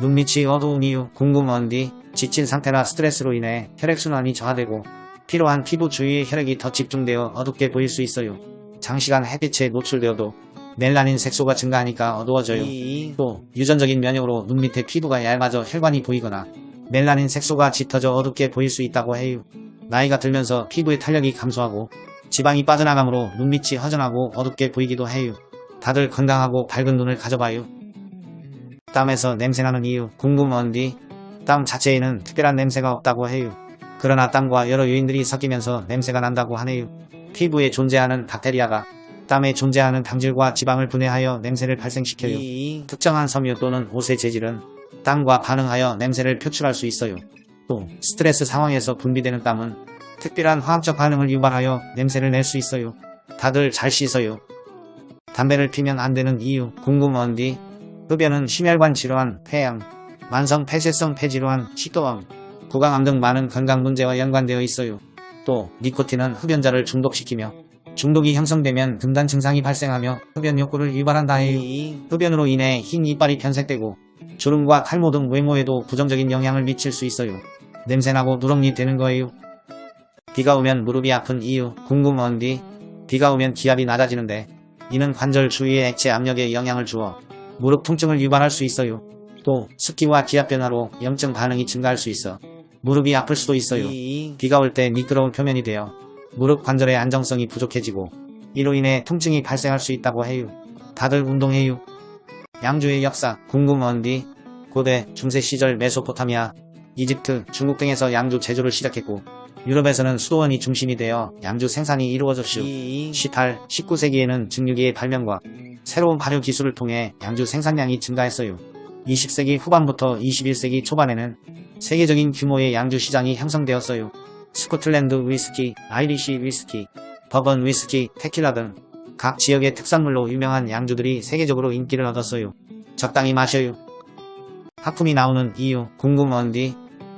눈밑이 어두운 이유 궁금한 뒤 지친 상태나 스트레스로 인해 혈액순환이 저하되고 피로한 피부 주위에 혈액이 더 집중되어 어둡게 보일 수 있어요. 장시간 햇빛에 노출되어도 멜라닌 색소가 증가하니까 어두워져요. 또 유전적인 면역으로 눈 밑에 피부가 얇아져 혈관이 보이거나 멜라닌 색소가 짙어져 어둡게 보일 수 있다고 해요. 나이가 들면서 피부의 탄력이 감소하고 지방이 빠져나가므로 눈밑이 허전하고 어둡게 보이기도 해요. 다들 건강하고 밝은 눈을 가져봐요. 땀에서 냄새나는 이유 궁금한 뒤땀 자체에는 특별한 냄새가 없다고 해요. 그러나 땀과 여러 요인들이 섞이면서 냄새가 난다고 하네요. 피부에 존재하는 박테리아가 땀에 존재하는 당질과 지방을 분해하여 냄새를 발생시켜요. 특정한 섬유 또는 옷의 재질은 땀과 반응하여 냄새를 표출할 수 있어요. 또 스트레스 상황에서 분비되는 땀은 특별한 화학적 반응을 유발하여 냄새를 낼 수 있어요. 다들 잘 씻어요. 담배를 피면 안 되는 이유 궁금한 뒤 흡연은 심혈관 질환, 폐암, 만성 폐쇄성 폐질환, 식도암, 구강암 등 많은 건강 문제와 연관되어 있어요. 또 니코틴은 흡연자를 중독시키며 중독이 형성되면 금단 증상이 발생하며 흡연 욕구를 유발한다 해요. 흡연으로 인해 흰 이빨이 변색되고 주름과 탈모 등 외모에도 부정적인 영향을 미칠 수 있어요. 냄새나고 누렁이 되는 거예요. 비가 오면 무릎이 아픈 이유 궁금한 뒤 비가 오면 기압이 낮아지는데 이는 관절 주위의 액체 압력에 영향을 주어 무릎 통증을 유발할 수 있어요. 또 습기와 기압 변화로 염증 반응이 증가할 수 있어 무릎이 아플 수도 있어요. 비가 올 때 미끄러운 표면이 되어 무릎 관절의 안정성이 부족해지고 이로 인해 통증이 발생할 수 있다고 해요. 다들 운동해요. 양주의 역사 궁금한 뒤 고대 중세 시절 메소포타미아, 이집트, 중국 등에서 양주 제조를 시작했고 유럽에서는 수도원이 중심이 되어 양주 생산이 이루어졌슈. 18, 19세기에는 증류기의 발명과 새로운 발효 기술을 통해 양주 생산량이 증가했어요. 20세기 후반부터 21세기 초반에는 세계적인 규모의 양주 시장이 형성되었어요. 스코틀랜드 위스키, 아이리시 위스키, 버번 위스키, 테킬라 등 각 지역의 특산물로 유명한 양주들이 세계적으로 인기를 얻었어요. 적당히 마셔요. 하품이 나오는 이유 궁금한 뒤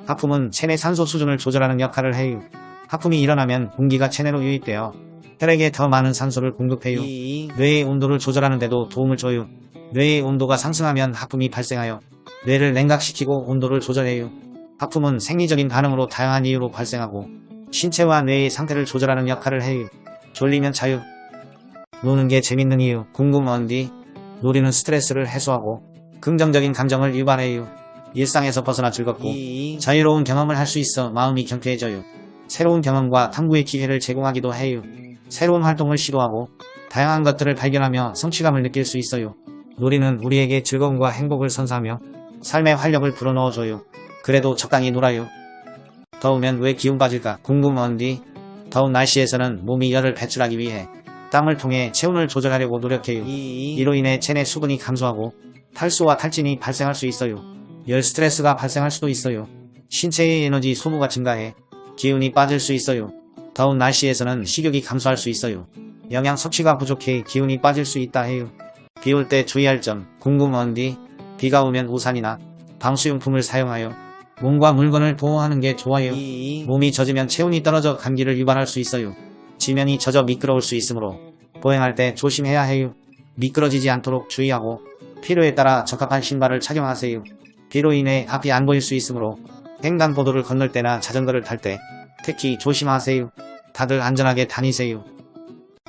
하품은 체내 산소 수준을 조절하는 역할을 해요. 하품이 일어나면 공기가 체내로 유입되어 혈액에 더 많은 산소를 공급해요. 뇌의 온도를 조절하는 데도 도움을 줘요. 뇌의 온도가 상승하면 하품이 발생하여 뇌를 냉각시키고 온도를 조절해요. 하품은 생리적인 반응으로 다양한 이유로 발생하고 신체와 뇌의 상태를 조절하는 역할을 해요. 졸리면 자유. 노는 게 재밌는 이유 궁금한 뒤 놀이는 스트레스를 해소하고 긍정적인 감정을 유발해요. 일상에서 벗어나 즐겁고 자유로운 경험을 할 수 있어 마음이 경쾌해져요. 새로운 경험과 탐구의 기회를 제공하기도 해요. 새로운 활동을 시도하고 다양한 것들을 발견하며 성취감을 느낄 수 있어요. 놀이는 우리에게 즐거움과 행복을 선사하며 삶의 활력을 불어넣어줘요. 그래도 적당히 놀아요. 더우면 왜 기운 빠질까 궁금한 뒤 더운 날씨에서는 몸이 열을 배출하기 위해 땀을 통해 체온을 조절하려고 노력해요. 이로 인해 체내 수분이 감소하고 탈수와 탈진이 발생할 수 있어요. 열 스트레스가 발생할 수도 있어요. 신체의 에너지 소모가 증가해 기운이 빠질 수 있어요. 더운 날씨에서는 식욕이 감소할 수 있어요. 영양 섭취가 부족해 기운이 빠질 수 있다 해요. 비 올 때 주의할 점 궁금한 뒤 비가 오면 우산이나 방수용품을 사용하여 몸과 물건을 보호하는 게 좋아요. 몸이 젖으면 체온이 떨어져 감기를 유발할 수 있어요. 지면이 젖어 미끄러울 수 있으므로 보행할 때 조심해야 해요. 미끄러지지 않도록 주의하고 필요에 따라 적합한 신발을 착용하세요. 비로 인해 앞이 안 보일 수 있으므로 횡단보도를 건널 때나 자전거를 탈 때 특히 조심하세요. 다들 안전하게 다니세요.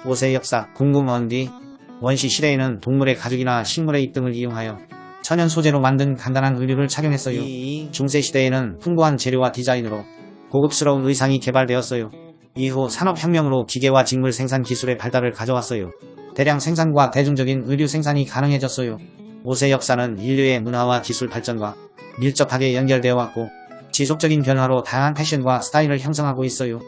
옷의 역사 궁금한 뒤 원시 시대에는 동물의 가죽이나 식물의 잎 등을 이용하여 천연 소재로 만든 간단한 의류를 착용했어요. 중세 시대에는 풍부한 재료와 디자인으로 고급스러운 의상이 개발되었어요. 이후 산업혁명으로 기계와 직물 생산 기술의 발달을 가져왔어요. 대량 생산과 대중적인 의류 생산이 가능해졌어요. 옷의 역사는 인류의 문화와 기술 발전과 밀접하게 연결되어 왔고 지속적인 변화로 다양한 패션과 스타일을 형성하고 있어요.